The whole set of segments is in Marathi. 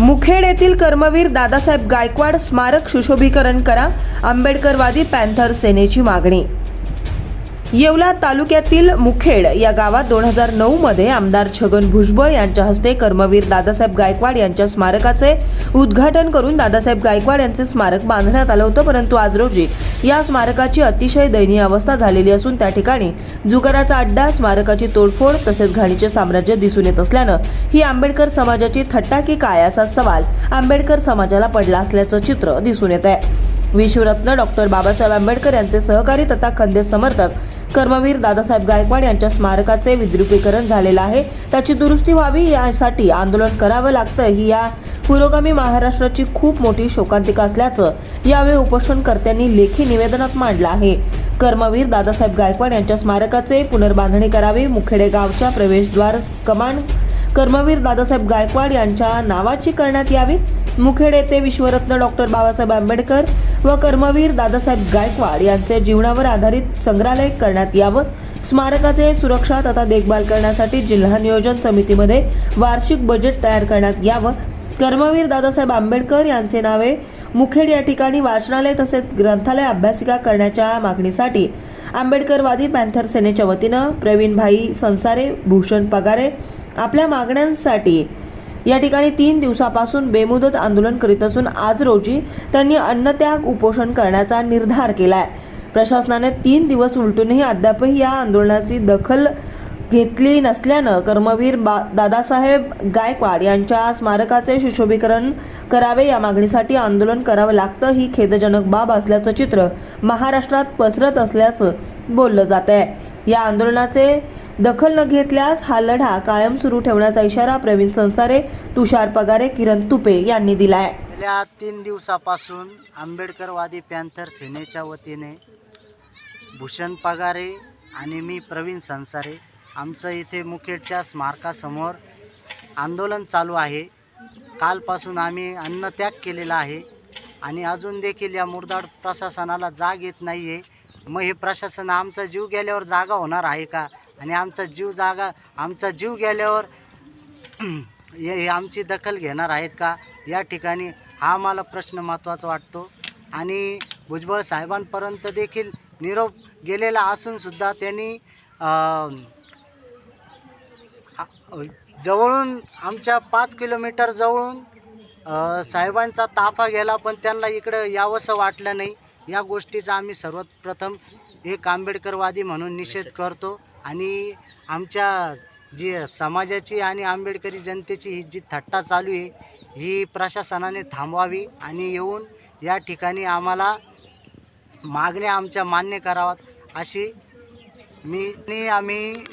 मुखेड येथील कर्मवीर दादासाहेब गायकवाड स्मारक सुशोभीकरण करा. आंबेडकरवादी पॅन्थर सेनेची मागणी. येवला तालुक्यातील मुखेड या गावात दोन हजार नऊ मध्ये आमदार छगन भुजबळ यांच्या हस्ते कर्मवीर दादासाहेब गायकवाड यांच्या स्मारकाचे उद्घाटन करून दादासाहेब गायकवाड यांचे स्मारक बांधण्यात आलं होतं परंतु आज रोजी या स्मारकाची अतिशय दयनीय अवस्था झालेली असून त्या ठिकाणी जुगाराचा अड्डा स्मारकाची तोडफोड तसेच घाणीचे साम्राज्य दिसून येत असल्यानं ही आंबेडकर समाजाची थट्टा की काय असा सवाल आंबेडकर समाजाला पडला असल्याचं चित्र दिसून येत आहे. विश्वरत्न डॉक्टर बाबासाहेब आंबेडकर यांचे सहकारी तथा खंदे समर्थक कर्मवीर दादासाहेब गायकवाड यांच्या स्मारकाचे विद्रुपीकरण झालेलं आहे. त्याची दुरुस्ती व्हावी यासाठी आंदोलन करावं लागतं ही या पुरोगामी महाराष्ट्राची खूप मोठी शोकांतिका असल्याचं यावेळी उपोषणकर्त्यांनी लेखी निवेदनात मांडलं आहे. कर्मवीर दादासाहेब गायकवाड यांच्या स्मारकाचे पुनर्बांधणी करावी. मुखेडे गावच्या प्रवेशद्वार कमान कर्मवीर दादासाहेब गायकवाड यांच्या नावाची करण्यात यावी. मुखेड येथे विश्वरत्न डॉक्टर बाबासाहेब आंबेडकर व कर्मवीर दादासाहेब गायकवाड यांचे जीवनावर आधारित संग्रहालय करण्यात यावं. स्मारकाचे सुरक्षा तथा देखभाल करण्यासाठी जिल्हा नियोजन समितीमध्ये वार्षिक बजेट तयार करण्यात यावं. कर्मवीर दादासाहेब आंबेडकर यांचे नावे मुखेड या ठिकाणी वाचनालय तसेच ग्रंथालय अभ्यासिका करण्याच्या मागणीसाठी आंबेडकरवादी पॅन्थर सेनेच्या वतीनं प्रवीणभाई संसारे भूषण पगारे आपल्या मागण्यांसाठी या ठिकाणी तीन दिवसापासून बेमुदत आंदोलन करीत असून आज रोजी त्यांनी अन्नत्याग उपोषण करण्याचा निर्धार केला आहे प्रशासनाने तीन दिवस उलटूनही अद्यापही या आंदोलनाची दखल घेतली नसल्यानं कर्मवीर बा दादासाहेब गायकवाड यांच्या स्मारकाचे सुशोभीकरण करावे या मागणीसाठी आंदोलन करावं लागतं ही खेदजनक बाब असल्याचं चित्र महाराष्ट्रात पसरत असल्याचं बोललं जात आहे या आंदोलनाचे दखल न घेतल्यास हा लढा कायम सुरू ठेवण्याचा इशारा प्रवीण संसारे तुषार पगारे किरण तुपे यांनी दिला आहे गेल्या तीन दिवसापासून आंबेडकरवादी पॅन्थर सेनेच्या वतीने भूषण पगारे आणि मी प्रवीण संसारे आमचं इथे मुखेडच्या स्मारकासमोर आंदोलन चालू आहे. कालपासून आम्ही अन्नत्याग केलेला आहे आणि अजून देखील या मुरदाड प्रशासनाला जाग येत नाही आहे मग हे प्रशासन आमचा जीव गेल्यावर जागा होणार आहे का? आणि आमचा जीव जागा आमचा जीव गेल्यावर हे हे आमची दखल घेणार आहेत का? या ठिकाणी हा मला प्रश्न महत्त्वाचा वाटतो. आणि भुजबळ साहेबांपर्यंत देखील निरोप गेलेला असूनसुद्धा त्यांनी जवळून आमच्या पाच किलोमीटर जवळून साहेबांचा ताफा गेला पण त्यांना इकडं यावंसं वाटलं नाही. या गोष्टीचा आम्ही सर्वात प्रथम एक आंबेडकरवादी म्हणून निषेध करतो आणि आमच्या जी समाजाची आणि आंबेडकरी जनतेची ही जी थट्टा चालू आहे ही प्रशासनाने थांबवावी आणि येऊन या ठिकाणी आम्हाला मागण्या आमच्या मान्य कराव्यात अशी मी आम्ही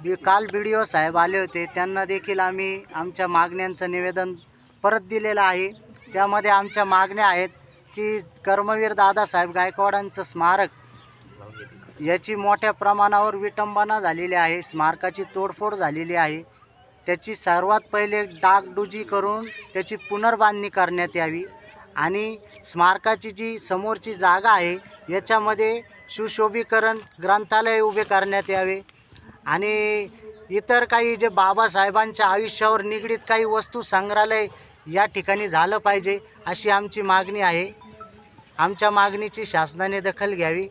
बी काल बी डी ओ साहेब आले होते त्यांना देखील आम्ही आमच्या मागण्यांचं निवेदन परत दिलेलं आहे. त्यामध्ये आमच्या मागण्या आहेत की कर्मवीर दादासाहेब गायकवाडांचं स्मारक याची मोठ्या प्रमाणावर विटंबना झालेली आहे स्मारकाची तोडफोड झालेली आहे. त्याची सर्वात पहिले डागडुजी करून त्याची पुनर्बांधणी करण्यात यावी आणि स्मारकाची जी समोरची जागा आहे याच्यामध्ये सुशोभीकरण ग्रंथालय उभे करण्यात यावे आणि इतर काही जे बाबासाहेबांच्या आयुष्यावर निगडीत काही वस्तू संग्रहालय या ठिकाणी झालं पाहिजे अशी आमची मागणी आहे. आमच्या मागणीची शासनाने दखल घ्यावी.